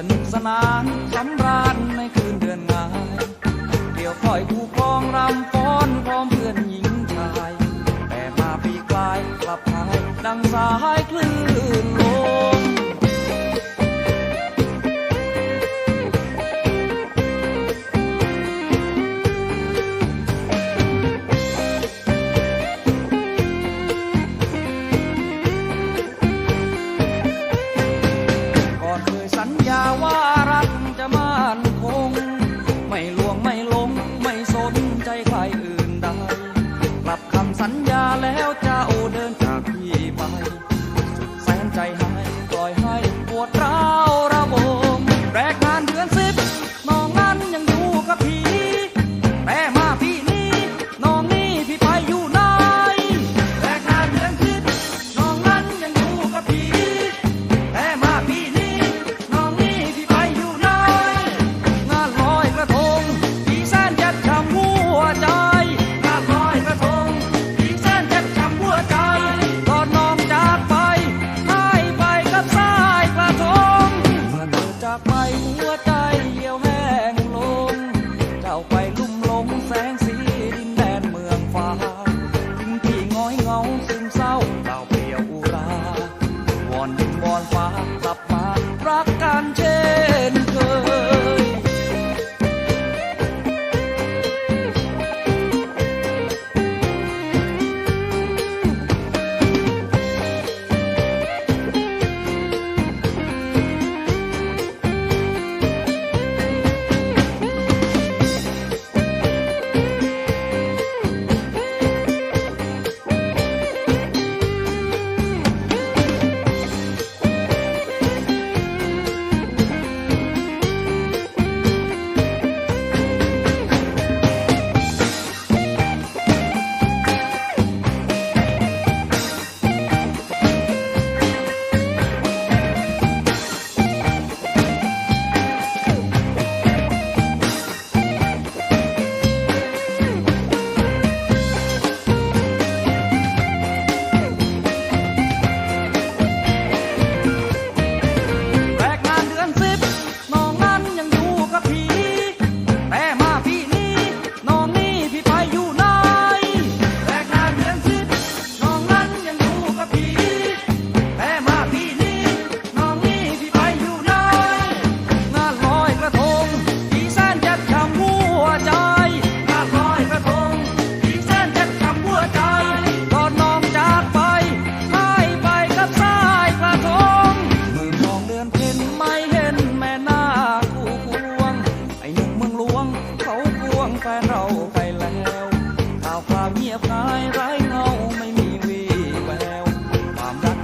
สนุกสนานสำรานในคืนเดือนงายเดี่ยวคอยผู้ครองรำฟ้อนพร้อมเพื่อนหญิงชาย แต่มาปีกลายกลับหายดังสายคลื่น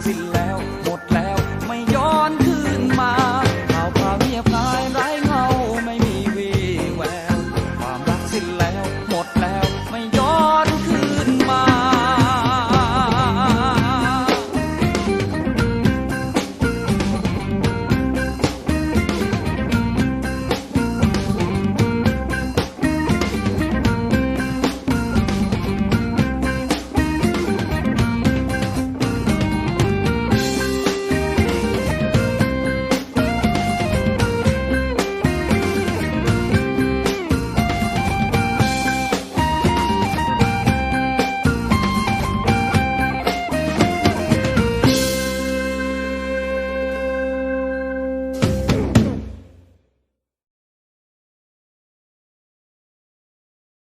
สิ้นแล้ว หมดแล้วไม่ย้อนคืนมาข่าวพาเงียบหายไร้เงาไม่มีวีแววความรักสิ้นแล้ว หมดแล้ว